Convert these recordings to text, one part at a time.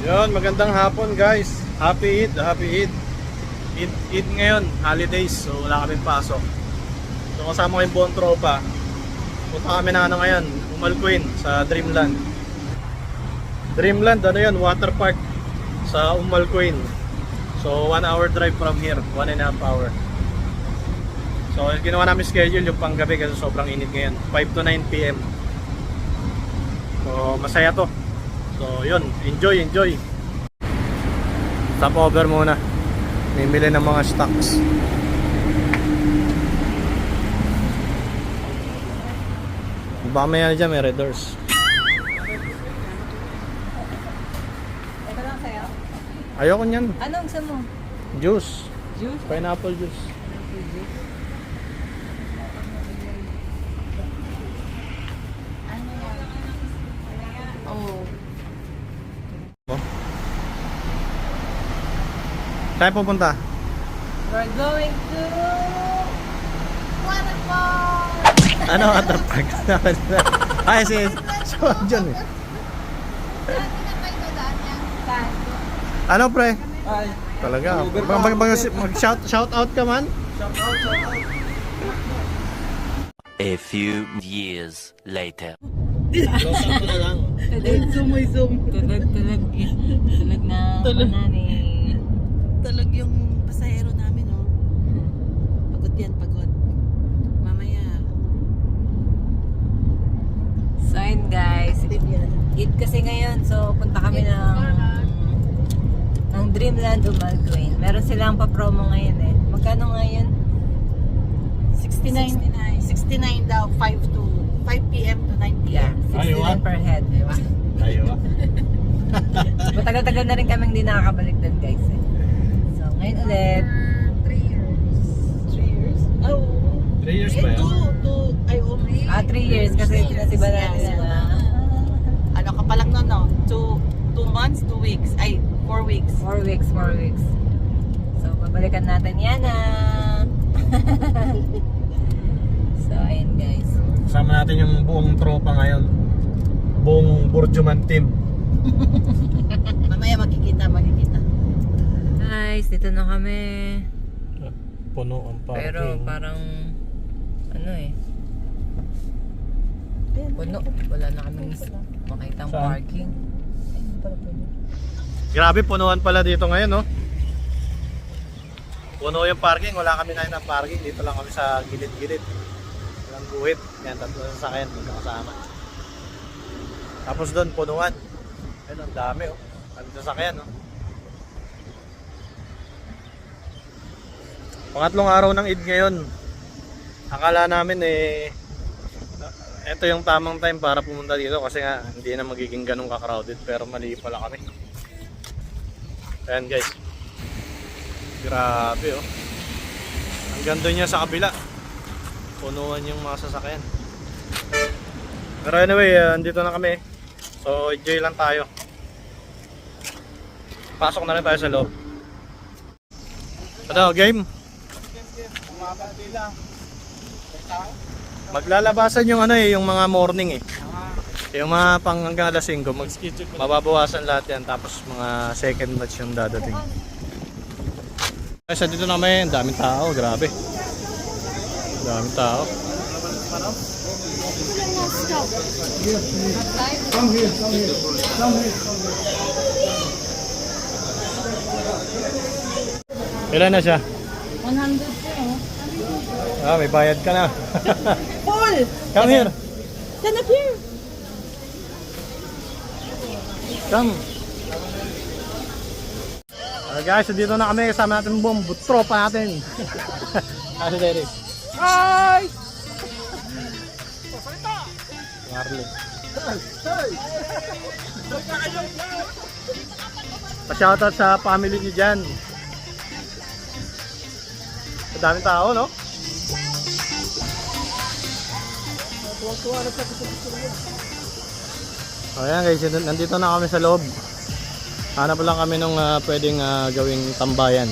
Yun, magandang hapon guys. Happy Eid, Happy Eid. Eid, Eid ngayon, holidays, so wala kaming pasok. So kasama ko yung buong tropa. Punta kami na ano ngayon, Umalquin sa Dreamland. Dreamland, ano yun, water park sa Umalquin. So 1 hour drive from here, 1 and a half hour. So ginawa namin schedule yung panggabi kasi sobrang init ngayon, 5 to 9 p.m. So masaya to. So yun, enjoy, enjoy. Stop over muna. Mimili ng mga stocks. Baka may ano dyan, may red doors. Ito lang sa'yo. Ayoko niyan. Anong gusto mo? Juice. Juice? Pineapple juice. Ano Saan pupunta? We're going to... Waterfall! Ano water park? Ay, si John eh. Ano pre? Ay, Talaga. Mag, mag, mag, mag shout, shout out ka man? A few years later. Mo na lang. Zoom mo zoom. Tulog, tulog. Tulog na tulog. ni... yan, pagod. Mamaya, So yun guys. Eid kasi ngayon. So punta kami ng... ng Dreamland Umalquin. Meron silang pa-promo ngayon eh. Magkano ngayon? 69, 69 daw, 5 to 5 p.m. to 9 Yeah, p.m. Ay, 69 what? per head. Di ba? Tayo ah. Matagal-tagal na rin kami hindi nakakabalik doon guys eh. So ngayon ulit. Natin Yes. sila. Ano ka pa lang nun, no? 2 2 months, 2 weeks. Ay, 4 weeks. 4 weeks, 4 weeks. So babalikan natin yan ah. so ayun guys. Kasama natin yung buong tropa ngayon. Buong Burjuman team. Mamaya makikita, makikita. Guys, dito na kami. Puno ang parking. Pero parang ano eh. Puno. Wala na kaming makitang Saan? parking. Grabe, punuan pala dito ngayon, no? Puno yung parking, wala kami na ng parking. Dito lang kami sa gilid-gilid. Walang guhit. Yan, tatlo sa sakyan, magkakasama. Tapos doon, punuan. Ayun, ang dami, oh. Ang sasakyan, no? Pangatlong araw ng Eid ngayon. Akala namin, eh, ito yung tamang time para pumunta dito kasi nga hindi na magiging ganun ka-crowded pero mali pala kami. Ayan guys. Grabe oh. Ang ganda niya sa kabila. Punuan yung mga sasakyan. Pero anyway, uh, andito na kami. So enjoy lang tayo. Pasok na rin tayo sa loob. Ano, game? Maglalabasan yung ano eh, yung mga morning eh. Yung mga pang hanggang alas 5, mag mababawasan lahat yan tapos mga second match yung dadating. Kasi dito namin, ang daming tao, grabe. Daming tao. Ilan na siya? 100 po. Ah, may bayad ka na. Paul! Come here. Stand up here! Come. Uh, guys, dito na kami kasama natin buong tropa natin. Kasi Derek. Hi! Marley. Pa-shoutout sa family niyo dyan. Ang daming tao, no? Ayan guys, nandito na kami sa loob. Hanap lang kami nung ah, pwedeng ah, gawing tambayan.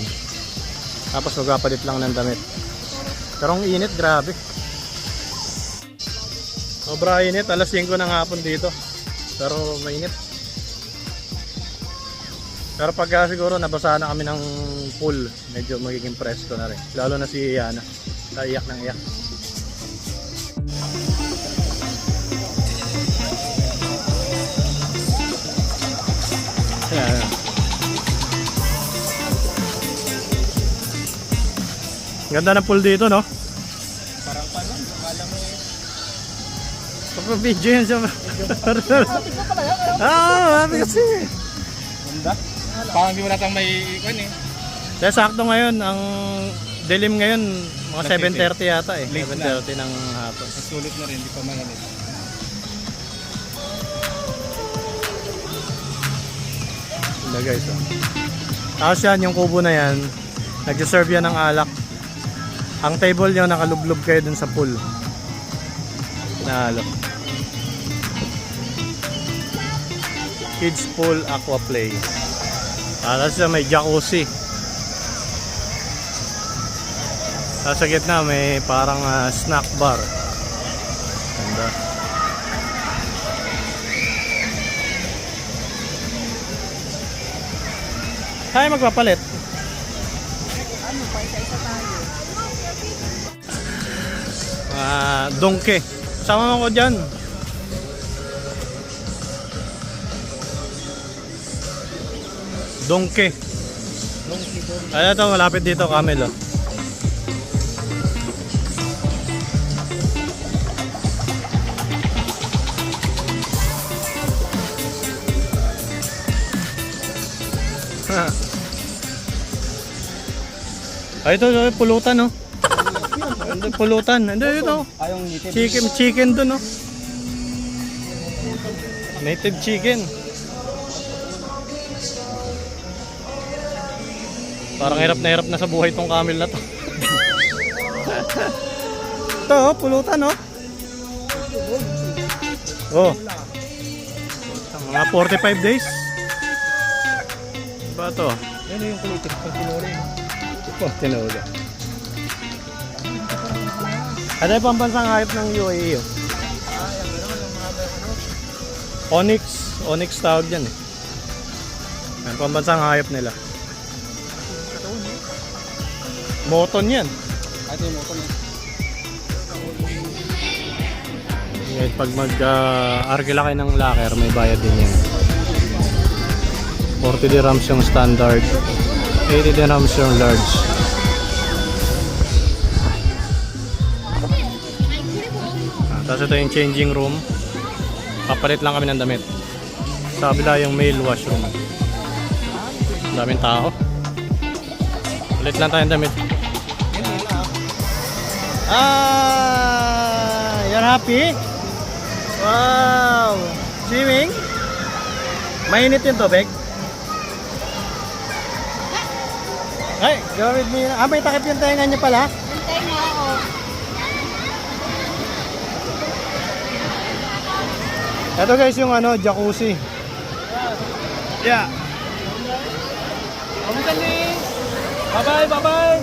Tapos magpapalit lang ng damit. Pero ang init, grabe. Sobra init, alas 5 ng hapon dito. Pero mainit. Pero pagka siguro nabasa na kami ng pool, medyo magiging presko na rin. Lalo na si Yana. Naiyak ng iyak. Ganda ng pool dito, no? Parang panon, akala mo video yan siya. Ah, mami kasi. Parang di mo natang may ikon eh. Kaya sakto ngayon, ang dilim ngayon, mga Alas 7.30 yata eh. Late na. 7.30 ng hapon. Sulit na rin, di pa mainit. Ganda guys, oh. Tapos yan, yung kubo na yan, nag-serve yan ng alak. Ang table nyo, nakalublob kayo dun sa pool. Pinahalo. Kids pool aqua play. Tapos yan, may jacuzzi. Tapos sa gitna, may parang ah, snack bar. Ganda. Tayo magpapalit. Ah, dongke. Sama mo ko dyan. Dongke. Ano to, malapit dito, Camel. Oh. Ay, ito, pulutan, no? Ando, pulutan. Ando, ito. Ayong native. Chicken, chicken doon, no? Native chicken. Parang hirap na hirap na sa buhay tong camel na to. ito, oh, pulutan, no? Oh. Mga 45 days. Ba to? Yan yung kulitin. Pag tinuri. Oh, tinula. Ano yung pambansang hype ng UAE yun? Onyx. Onyx tawag dyan eh. Ang pambansang hype nila. Moton yan. Ito yung motor niya. Ngayon pag mag-argila kayo ng locker, may bayad din yan. 40 dirhams yung standard. 80 dirhams yung large. Tapos ito yung changing room. Papalit lang kami ng damit. Sa kabila yung male washroom. Ang daming tao. Palit lang tayo ng damit. Ah, you're happy? Wow! Swimming? Mainit yung tubig? Ay, gamit mo yun. Ah, may takip yung tenga niya pala? Hintay mo Ito guys yung ano, jacuzzi. Yeah. Kamusta ni? Bye-bye, bye-bye!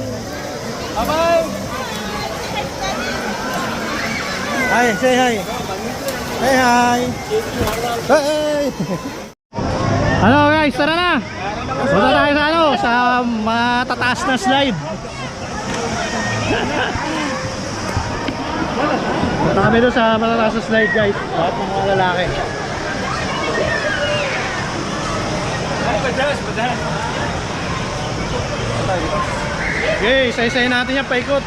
Bye-bye! Hi, say hi. Hey, hi. Hey. Ano guys, tara na. Punta tayo sa ano, sa matataas na slide. Kami doon sa matataas na slide guys. Lahat ng mga lalaki. Okay, isa-isayin natin yan, paikot.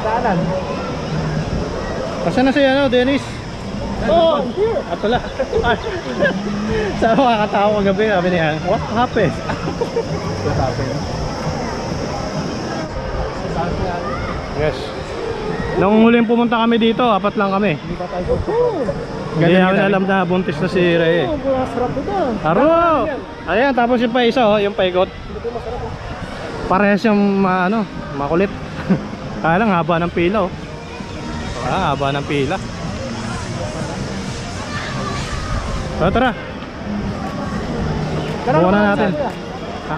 Daanan. Kasi na si ano, Dennis? Oh, here. At wala. Sa mga katao kagabi, sabi niya, what happened? what happened? Yes. Nung huling pumunta kami dito, apat lang kami. Hindi namin alam na buntis na si Rey. Aro! Ayan, tapos yung pa isa, oh, yung paikot. Parehas yung ma, ano, makulit. Kaya lang, haba ng pila, oh. Ah, haba ng pila. So, tara. Buka na natin. Ha?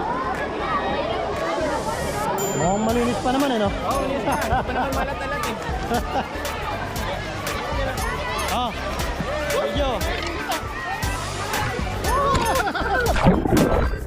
Mukhang malinis pa naman, eh, no? Oo, oh, pa naman malat-alat eh. Ah, video.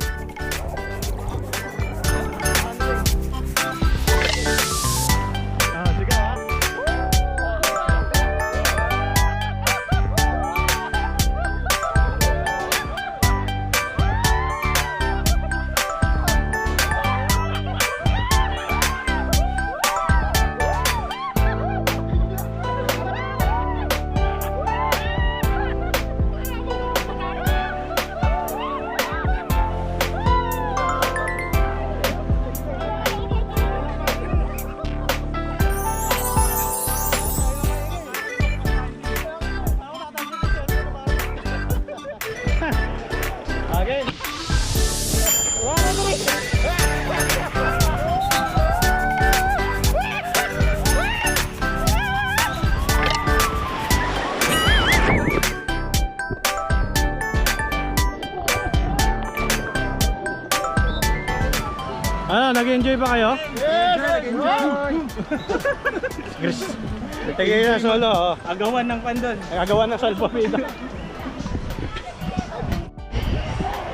nag-enjoy ba kayo? Yes, nag-enjoy! Chris, tigil na solo, oh. Agawan ng pandon. Nagagawa ng salpamida.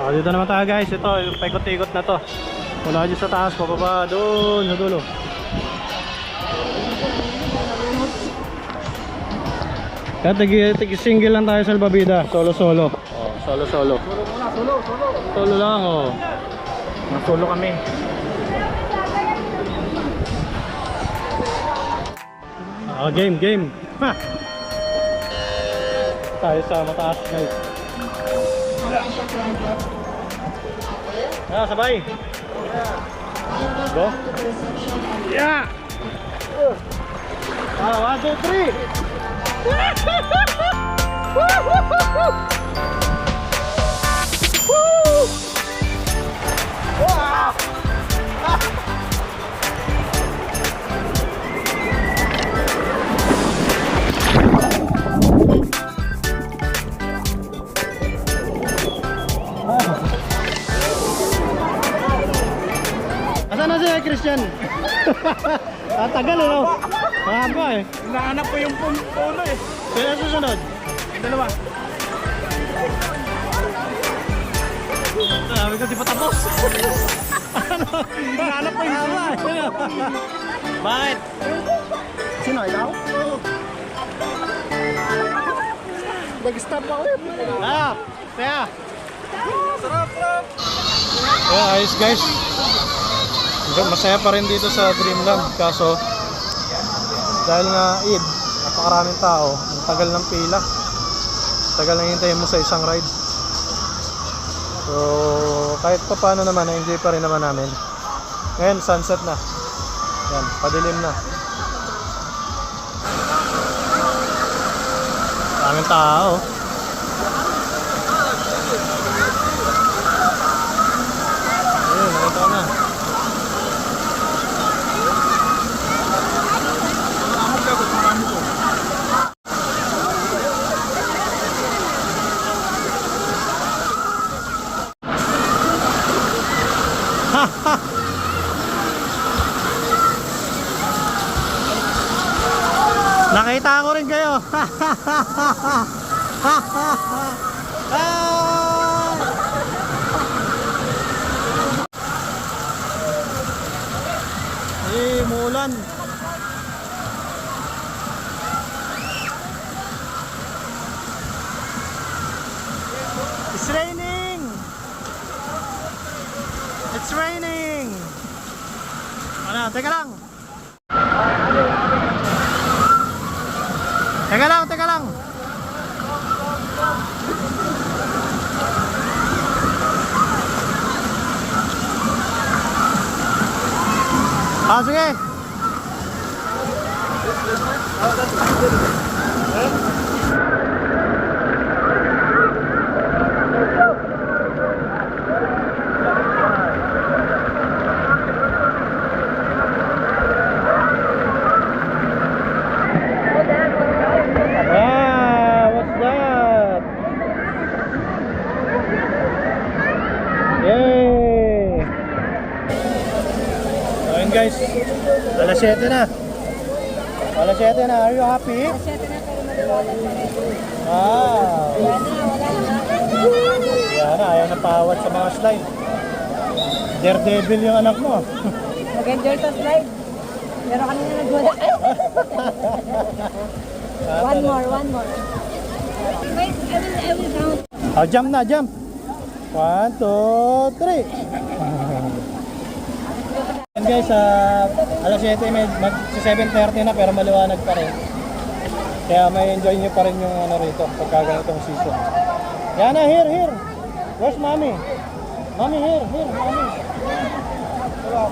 Ah, dito naman tayo guys. Ito, yung paikot-ikot na to. Mula dyan sa taas, pababa doon sa dulo. Kaya tigi, tigi single lang tayo sa Albabida. Solo solo. Oh, solo solo. Solo lang oh. Mga solo kami. Ah, game, game. Ha! Tayo sa mataas guys. Ah, sabay. Go. Yeah. Ah, one, two, three. Woo! Asan na si Christian? Tatagal eh, no? Mahaba eh. Hinahanap ko yung pum- puno eh. Kaya susunod? Dalawa. Sabi ko, di pa tapos. Hinahanap ko yung puno. Bakit? Sino, ikaw? Nag-stop ako eh. Ah, kaya. Sarap, sarap. Yeah, ayos guys. Masaya pa rin dito sa Dreamland kaso dahil nga Eid, napakaraming tao, ang tagal ng pila. Tagal lang hintayin mo sa isang ride. So, kahit pa paano naman, na-enjoy pa rin naman namin. Ngayon, sunset na. Yan, padilim na. Daming tao. Eh, mulan. It's raining. It's raining. Ano, teka lang. Teka lang, teka lang. Ah, sige. Ah, what's that? Yay! So, yun guys, alas 7 na. Alas 7 na, are you happy? Kasi ito na pero maliwanag na rin. Wow! Wala na, wala na. Yan na, ayaw na pawat sa mga slide. Daredevil yung anak mo. Mag-enjoy sa slide. Pero kanina nagwala. one more, one more. Wait, I will, I will count. Oh, jump na, jump. One, two, three. Yan guys, ah, alas 7, may, mag, sa 7.30 na pero maliwanag pa rin. Kaya may enjoy nyo pa rin yung ano rito pagka ganitong season. Yan na, here, here. Where's mommy? Mommy, here, here, mommy.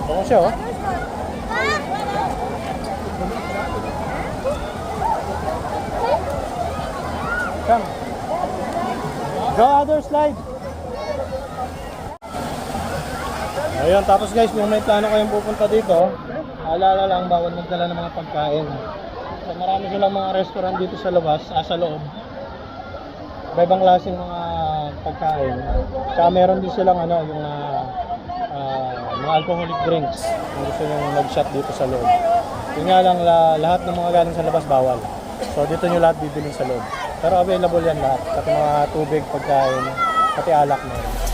Ako siya, oh. Come. Go other slide. Ayun, tapos guys, kung may plano kayong pupunta dito, alala lang, bawal magdala ng mga pagkain. So marami silang mga restaurant dito sa labas, ah, sa loob. Iba-ibang klaseng mga pagkain. Saka meron din silang ano, yung ah, ah, mga alcoholic drinks. Kung gusto nyo mag-shot dito sa loob. Yun nga lang, la- lahat ng mga galing sa labas bawal. So dito nyo lahat bibili sa loob. Pero available yan lahat. Pati mga tubig, pagkain, pati alak na.